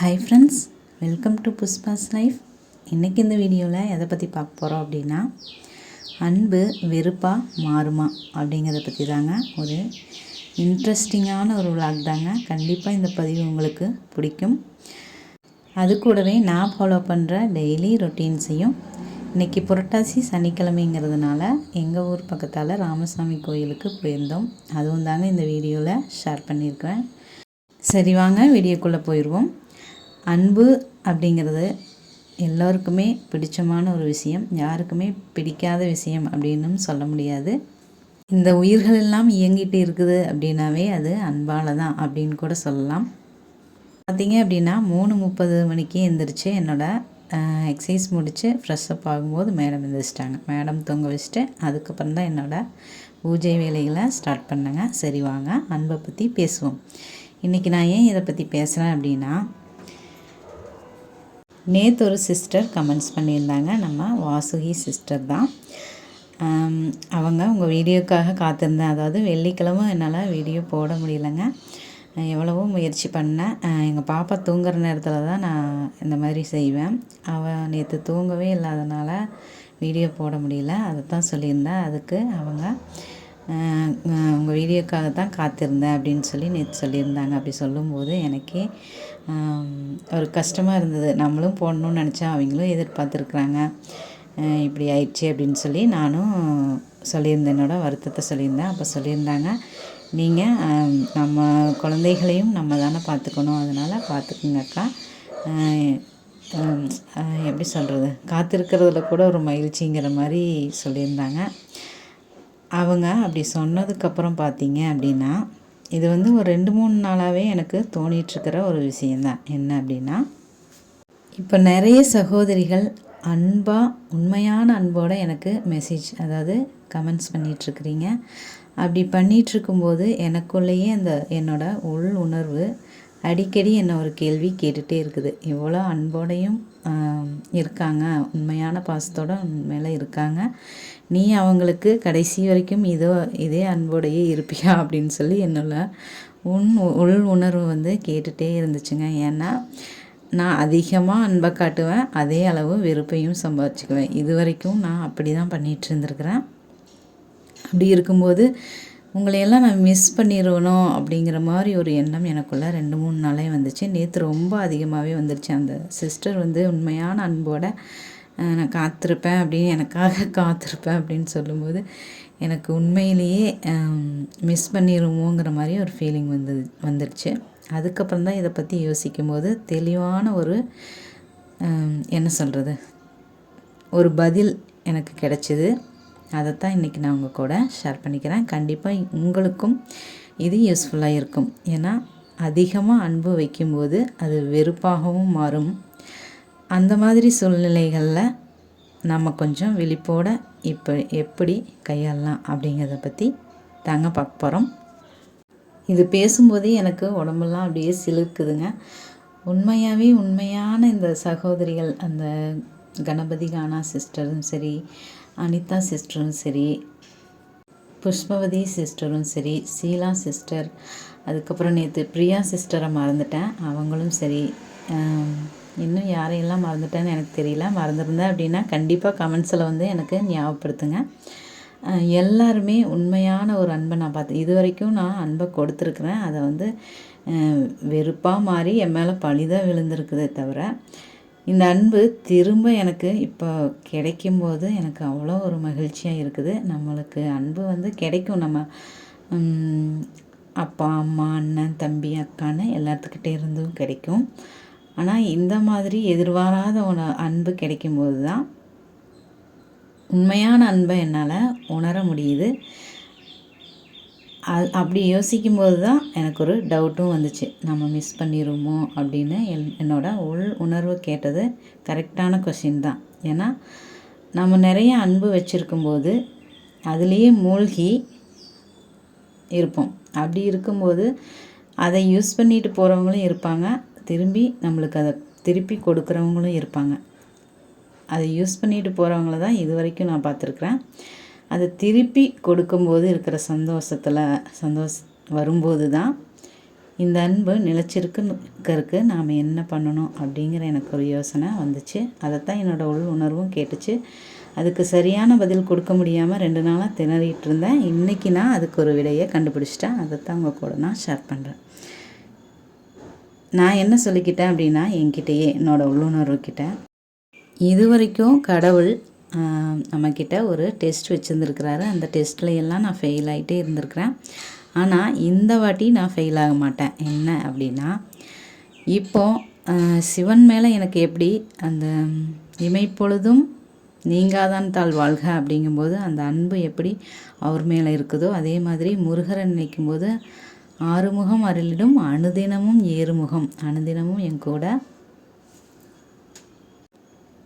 Hi friends welcome to Pushpa's life இன்றைக்கி இந்த வீடியோவில் எதை பற்றி பார்க்க போகிறோம் அப்படின்னா அன்பு வெறுப்பாக மாறுமா அப்படிங்கிறத பற்றி தாங்க ஒரு இன்ட்ரெஸ்டிங்கான ஒரு விளாக் தாங்க. கண்டிப்பாக இந்த பதிவு உங்களுக்கு பிடிக்கும். அது கூடவே நான் ஃபாலோ பண்ணுற டெய்லி ரொட்டீன்ஸையும் இன்றைக்கி புரட்டாசி சனிக்கிழமைங்கிறதுனால எங்கள் ஊர் பக்கத்தால் ராமசாமி கோயிலுக்கு போயிருந்தோம். அதுவும் தாங்க இந்த வீடியோவில் ஷேர் பண்ணியிருக்கிறேன். சரி வாங்க வீடியோக்குள்ளே போயிடுவோம் அன்பு அப்படிங்கிறது எல்லோருக்குமே பிடிச்சமான ஒரு விஷயம் யாருக்குமே பிடிக்காத விஷயம் அப்படின்னும் சொல்ல முடியாது. இந்த உயிர்கள் எல்லாம் இயங்கிட்டு இருக்குது அப்படின்னாவே அது அன்பால் தான் அப்படின்னு கூட சொல்லலாம். பார்த்திங்க அப்படின்னா மூணு முப்பது மணிக்கு எழுந்திரிச்சு என்னோடய எக்ஸசைஸ் முடித்து ஃப்ரெஷ்அப் ஆகும்போது மேடம் எழுந்திரிச்சிட்டாங்க மேடம் தூங்க வச்சுட்டு அதுக்கப்புறம் தான் என்னோடய பூஜை வேலைகளை ஸ்டார்ட் பண்ணேங்க. சரி வாங்க அன்பை பற்றி பேசுவோம். இன்றைக்கி நான் ஏன் இதை பற்றி பேசுகிறேன் அப்படின்னா நேற்று ஒரு சிஸ்டர் கமெண்ட்ஸ் பண்ணியிருந்தாங்க. நம்ம வாசுகி சிஸ்டர் தான். அவங்க உங்கள் வீடியோக்காக காத்திருந்தேன் அதாவது வெள்ளிக்கிழமை என்னால் வீடியோ போட முடியலைங்க. எவ்வளவோ முயற்சி பண்ணேன். எங்கள் பாப்பா தூங்குற நேரத்தில் தான் நான் இந்த மாதிரி செய்வேன். அவள் நேற்று தூங்கவே இல்லாதனால வீடியோ போட முடியல. அதை தான் சொல்லியிருந்தேன் அதுக்கு அவங்க உங்கள் வீடியோக்காக தான் காத்திருந்தேன் அப்படின்னு சொல்லி நேற்று சொல்லியிருந்தாங்க. அப்படி சொல்லும்போது எனக்கே ஒரு கஷ்டமாக இருந்தது. நம்மளும் போடணும்னு நினச்சா அவங்களும் எதிர்பார்த்துருக்குறாங்க. இப்படி ஆயிடுச்சு அப்படின்னு சொல்லி நானும் சொல்லியிருந்தேன். என்னோடய வருத்தத்தை சொல்லியிருந்தேன். அப்போ சொல்லியிருந்தாங்க நீங்கள் நம்ம குழந்தைகளையும் நம்ம தானே பார்த்துக்கணும். அதனால் பார்த்துக்குங்கக்கா எப்படி சொல்கிறது காத்திருக்கிறதுல கூட ஒரு மகிழ்ச்சிங்கிற மாதிரி சொல்லியிருந்தாங்க. அவங்க அப்படி சொன்னதுக்கப்புறம் பார்த்தீங்க அப்படின்னா இது வந்து ஒரு ரெண்டு மூணு நாளாகவே எனக்கு தோணிகிட்ருக்கிற ஒரு விஷயந்தான் என்ன அப்படின்னா இப்போ நிறைய சகோதரிகள் அன்பாக உண்மையான அன்போடு எனக்கு மெசேஜ் அதாவது கமெண்ட்ஸ் பண்ணிகிட்ருக்குறீங்க அப்படி பண்ணிகிட்ருக்கும்போது எனக்குள்ளேயே அந்த என்னோடய உள் உணர்வு அடிக்கடி என்னை ஒரு கேள்வி கேட்டுகிட்டே இருக்குது. இவ்வளோ அன்போடையும் இருக்காங்க உண்மையான பாசத்தோடு மேலே இருக்காங்க. நீ அவங்களுக்கு கடைசி வரைக்கும் இதோ இதே அன்போடையே இருப்பியா அப்படின்னு சொல்லி என்னோட உன் உள் உணர்வு வந்து கேட்டுகிட்டே இருந்துச்சுங்க. ஏன்னா நான் அதிகமாக அன்பை காட்டுவேன் அதே அளவு வெறுப்பையும் சம்பாதிச்சுக்குவேன். இது வரைக்கும் நான் அப்படி தான் பண்ணிகிட்டு இருந்திருக்கிறேன். அப்படி இருக்கும்போது உங்களையெல்லாம் நான் மிஸ் பண்ணிடணும் அப்படிங்கிற மாதிரி ஒரு எண்ணம் எனக்குள்ளே ரெண்டு மூணு நாளே வந்துச்சு. நேற்று ரொம்ப அதிகமாகவே வந்துருச்சு. அந்த சிஸ்டர் வந்து உண்மையான அன்போட நான் காத்திருப்பேன் அப்படின்னு எனக்காக காத்திருப்பேன் அப்படின்னு சொல்லும்போது எனக்கு உண்மையிலேயே மிஸ் பண்ணிடுவோங்கிற மாதிரி ஒரு ஃபீலிங் வந்து வந்துடுச்சு அதுக்கப்புறம் தான் இதை பற்றி யோசிக்கும் போது தெளிவான ஒரு என்ன சொல்கிறது ஒரு பதில் எனக்கு கிடச்சிது. அதைத்தான் இன்றைக்கி நான் உங்கள் கூட ஷேர் பண்ணிக்கிறேன். கண்டிப்பாக உங்களுக்கும் இது யூஸ்ஃபுல்லாக இருக்கும். ஏன்னா அதிகமாக அன்பு வைக்கும்போது அது வெறுப்பாகவும் மாறும். அந்த மாதிரி சூழ்நிலைகளில் நம்ம கொஞ்சம் விழிப்போட இப்போ எப்படி கையாளலாம் அப்படிங்கிறத பற்றி தாங்க பார்க்க போகிறோம் இது பேசும்போதே எனக்கு உடம்பெல்லாம் அப்படியே சிலுக்குதுங்க உண்மையாகவே உண்மையான இந்த சகோதரிகள் அந்த கணபதி கானா சிஸ்டரும் சரி அனிதா சிஸ்டரும் சரி புஷ்பவதி சிஸ்டரும் சரி சீலா சிஸ்டர் அதுக்கப்புறம் நேற்று பிரியா சிஸ்டரை மறந்துட்டேன். அவங்களும் சரி இன்னும் யாரையெல்லாம் மறந்துட்டேன்னு எனக்கு தெரியல. மறந்துருந்தேன் அப்படின்னா கண்டிப்பாக கமெண்ட்ஸில் வந்து எனக்கு ஞாபகப்படுத்துங்க. எல்லாருமே உண்மையான ஒரு அன்பை நான் பார்த்தேன் இது வரைக்கும் நான் அன்பை கொடுத்துருக்குறேன். அதை வந்து வெறுப்பாக மாறி என் மேலே பழிதான் விழுந்திருக்குதே தவிர இந்த அன்பு திரும்ப எனக்கு இப்போ கிடைக்கும்போது எனக்கு அவ்வளோ ஒரு மகிழ்ச்சியாக இருக்குது. நம்மளுக்கு அன்பு வந்து கிடைக்கும். நம்ம அப்பா அம்மா அண்ணன் தம்பி அக்கான்னு எல்லாத்துக்கிட்டே இருந்தும் கிடைக்கும். ஆனால் இந்த மாதிரி எதிர்பாராத உன அன்பு கிடைக்கும்போது தான் உண்மையான அன்பை என்னால் உணர முடியுது. அது அப்படி யோசிக்கும்போது தான் எனக்கு ஒரு டவுட்டும் வந்துச்சு. நம்ம மிஸ் பண்ணிடுவோமோ அப்படின்னு என் என்னோடய உள் உணர்வு கேட்டது கரெக்டான கொஷின் தான். ஏன்னா நம்ம நிறைய அன்பு வச்சுருக்கும்போது அதுலேயே மூழ்கி இருப்போம். அப்படி இருக்கும்போது அதை யூஸ் பண்ணிட்டு போகிறவங்களும் இருப்பாங்க. திரும்பி நம்மளுக்கு அதை திருப்பி கொடுக்குறவங்களும் இருப்பாங்க. அதை யூஸ் பண்ணிட்டு போகிறவங்கள தான் இது வரைக்கும் நான் பார்த்துருக்குறேன். அதை திருப்பி கொடுக்கும்போது இருக்கிற சந்தோஷத்தில் சந்தோஷ வரும்போது தான் இந்த அன்பு நிலச்சிருக்குன்னு நாம் என்ன பண்ணணும் அப்படிங்கிற எனக்கு ஒரு யோசனை வந்துச்சு. அதைத்தான் என்னோடய உள் உணர்வும் கேட்டுச்சு. அதுக்கு சரியான பதில் கொடுக்க முடியாமல் ரெண்டு நாளாக திணறிட்டு இருந்தேன். இன்றைக்கி நான் அதுக்கு ஒரு விடையை கண்டுபிடிச்சிட்டேன். அதைத்தான் உங்கள் கூட நான் ஷேர் பண்ணுறேன் நான் என்ன சொல்லிக்கிட்டேன் அப்படின்னா என்கிட்டயே என்னோடய உள்ளுணர்வுக்கிட்ட. இது வரைக்கும் கடவுள் நம்மக்கிட்ட ஒரு டெஸ்ட் வச்சுருந்துருக்கிறாரு. அந்த டெஸ்ட்டில் எல்லாம் நான் ஃபெயில் ஆகிட்டே இருந்திருக்கிறேன். ஆனால் இந்த வாட்டி நான் ஃபெயில் ஆக மாட்டேன். என்ன அப்படின்னா இப்போ சிவன் மேலே எனக்கு எப்படி அந்த இமைப்பொழுதும் நீங்காதான் தாள் வாழ்க அப்படிங்கும்போது அந்த அன்பு எப்படி அவர் மேலே இருக்குதோ அதே மாதிரி முருகரை நினைக்கும்போது ஆறுமுகம் அருளிடும் அனுதினமும் ஏறுமுகம். அனுதினமும் என் கூட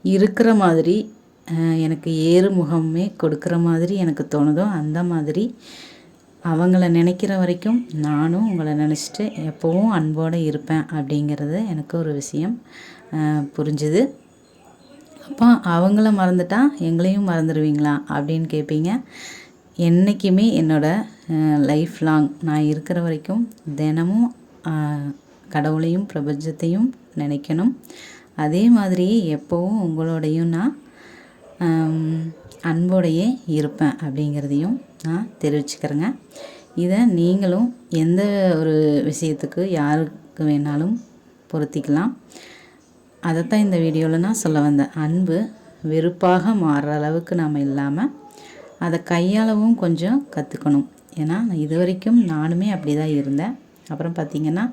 இருக்கிற மாதிரி எனக்கு ஏறுமுகமே கொடுக்குற மாதிரி எனக்கு தோணுதோ அந்த மாதிரி அவங்கள நினைக்கிற வரைக்கும் நானும் உங்களை நினச்சிட்டு எப்போவும் அன்போடு இருப்பேன் அப்படிங்கிறது எனக்கு ஒரு விஷயம் புரிஞ்சுது. அப்போ அவங்கள மறந்துட்டா எங்களையும் மறந்துடுவீங்களா அப்படின்னு கேட்பீங்க என்றைக்குமே என்னோடய லைஃப் லாங் நான் இருக்கிற வரைக்கும் தினமும் கடவுளையும் பிரபஞ்சத்தையும் நினைக்கணும். அதே மாதிரியே எப்போவும் உங்களோடையும் நான் அன்போடையே இருப்பேன் அப்படிங்கிறதையும் நான் தெரிவிச்சுக்கிறேங்க. இதை நீங்களும் எந்த ஒரு விஷயத்துக்கு யாருக்கு வேணாலும் பொருத்திக்கலாம். அதைத்தான் இந்த வீடியோவில் நான் சொல்ல வந்தேன். அன்பு வெறுப்பாக மாறுற அளவுக்கு நாம் இல்லாமல் அதை கையாளவும் கொஞ்சம் கற்றுக்கணும் ஏன்னா இது வரைக்கும் நானுமே அப்படி தான் இருந்தேன். அப்புறம் பார்த்திங்கன்னா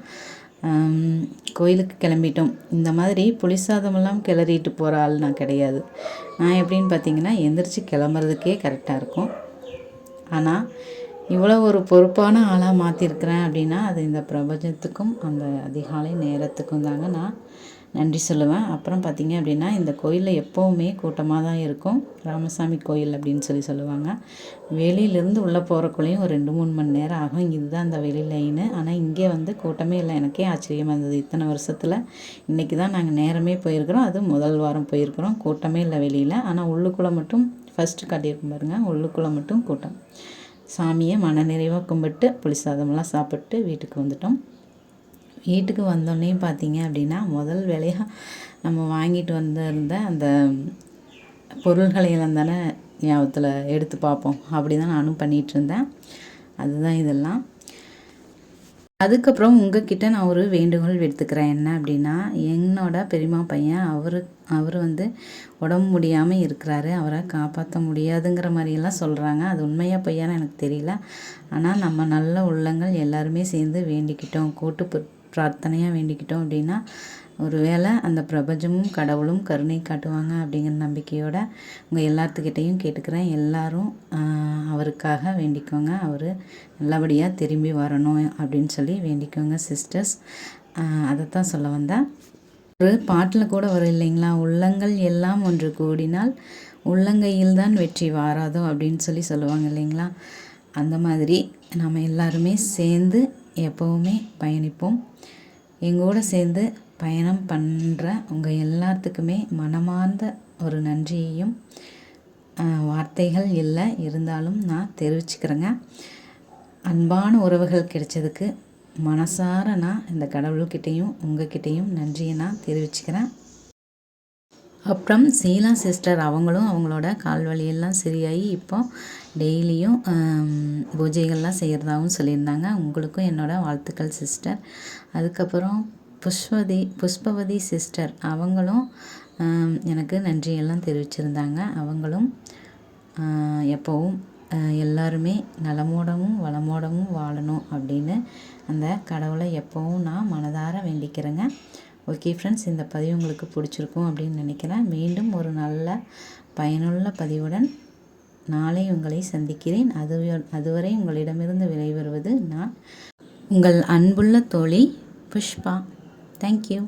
கோயிலுக்கு கிளம்பிட்டோம். இந்த மாதிரி புளி சாதமெல்லாம் கிளறிட்டு போகிற ஆள் நான் கிடையாது. நான் எப்படின்னு பார்த்தீங்கன்னா எந்திரிச்சு கிளம்புறதுக்கே கரெக்டாக இருக்கும். ஆனால் இவ்வளோ ஒரு பொறுப்பான ஆளாக மாற்றிருக்கிறேன் அப்படின்னா அது இந்த பிரபஞ்சத்துக்கும் அந்த அதிகாலை நேரத்துக்கும் தாங்க நான் நன்றி சொல்லுவேன். அப்புறம் பார்த்திங்க அப்படின்னா இந்த கோயிலில் எப்போவுமே கூட்டமாக தான் இருக்கும். ராமசாமி கோயில் அப்படின்னு சொல்லி சொல்லுவாங்க. வெளியிலேருந்து உள்ளே போகிறக்குள்ளேயும் ஒரு ரெண்டு மூணு மணி நேரம் ஆகும். இதுதான் அந்த வெளி லைனு ஆனால் இங்கே வந்து கூட்டமே இல்லை. எனக்கே ஆச்சரியமாக இருந்தது. இத்தனை வருஷத்தில் இன்றைக்கி தான் நாங்கள் நேரமே போயிருக்கிறோம். அது முதல் வாரம் போயிருக்கிறோம். கூட்டமே இல்லை வெளியில். ஆனால் உள்ளுக்குள்ளே மட்டும் ஃபஸ்ட்டு காட்டியிருக்கும் பாருங்கள் உள்ளுக்குள்ளே மட்டும் கூட்டம். சாமியை மனநிறைவாக கும்பிட்டு புளி சாதமெல்லாம் சாப்பிட்டு வீட்டுக்கு வந்துட்டோம். வீட்டுக்கு வந்தோடனே பார்த்தீங்க அப்படின்னா முதல் வேலையாக நம்ம வாங்கிட்டு வந்திருந்த அந்த பொருள்களை எல்லாம் தானே ஞாபகத்தில் எடுத்து பார்ப்போம். அப்படி தான் நானும் பண்ணிகிட்ருந்தேன் அதுதான் இதெல்லாம். அதுக்கப்புறம் உங்ககிட்ட நான் ஒரு வேண்டுகோள் எடுத்துக்கிறேன் என்ன அப்படின்னா என்னோட பெரியம்மா பையன் அவர் அவர் வந்து உடம்பு முடியாமல் இருக்கிறாரு. அவரை காப்பாற்ற முடியாதுங்கிற மாதிரியெல்லாம் சொல்கிறாங்க அது உண்மையாக பையனா எனக்கு தெரியல. ஆனால் நம்ம நல்ல உள்ளங்கள் எல்லாருமே சேர்ந்து வேண்டிக்கிட்டோம். கூட்டு பிரார்த்தனையாக வேண்டிக்கிட்டோம் அப்படின்னா ஒரு வேளை அந்த பிரபஞ்சமும் கடவுளும் கருணை காட்டுவாங்க அப்படிங்கிற நம்பிக்கையோட உங்கள் எல்லாத்துக்கிட்டேயும் கேட்டுக்கிறேன். எல்லாரும் அவருக்காக வேண்டிக்கோங்க. அவர் நல்லபடியாக திரும்பி வரணும் அப்படின்னு சொல்லி வேண்டிக்கோங்க சிஸ்டர்ஸ் அதைத்தான் சொல்ல வந்தேன். ஒரு பாட்டில் கூட வரும் இல்லைங்களா? உள்ளங்கள் எல்லாம் ஒன்று கூடினால் உள்ளங்கையில் தான் வெற்றி வாராதோ அப்படின்னு சொல்லி சொல்லுவாங்க இல்லைங்களா? அந்த மாதிரி நம்ம எல்லாருமே சேர்ந்து எப்போவுமே பயணிப்போம். எங்கூட சேர்ந்து பயணம் பண்ணுற உங்கள் எல்லாத்துக்குமே மனமார்ந்த ஒரு நன்றியையும் வார்த்தைகள் இல்லை. இருந்தாலும் நான் தெரிவிச்சுக்கிறேங்க. அன்பான உறவுகள் கிடைச்சதுக்கு மனசார நான் இந்த கடவுள்கிட்டையும் உங்ககிட்டையும் நன்றியை நான் தெரிவிச்சுக்கிறேன். அப்புறம் சீலா சிஸ்டர் அவங்களும் அவங்களோட கால் வலியெல்லாம் சரியாகி இப்போ டெய்லியும் பூஜைகள்லாம் செய்கிறதாகவும் சொல்லியிருந்தாங்க. உங்களுக்கும் என்னோடய வாழ்த்துக்கள் சிஸ்டர். அதுக்கப்புறம் புஷ்பதி புஷ்பவதி சிஸ்டர் அவங்களும் எனக்கு நன்றியெல்லாம் தெரிவிச்சிருந்தாங்க. அவங்களும் எப்போவும் எல்லாருமே நலமோடவும் வளமோடவும் வாழணும் அப்படின்னு அந்த கடவுளை எப்போவும் நான் மனதார வேண்டிக்கிறேங்க. ஓகே ஃப்ரெண்ட்ஸ் இந்த பதிவு உங்களுக்கு பிடிச்சிருக்கும் அப்படின்னு நினைக்கிறேன். மீண்டும் ஒரு நல்ல பயனுள்ள பதிவுடன் நாளை உங்களை சந்திக்கிறேன். அது அதுவரை உங்களிடமிருந்து விளைவருவது நான் உங்கள் அன்புள்ள தோழி புஷ்பா. தேங்க்யூ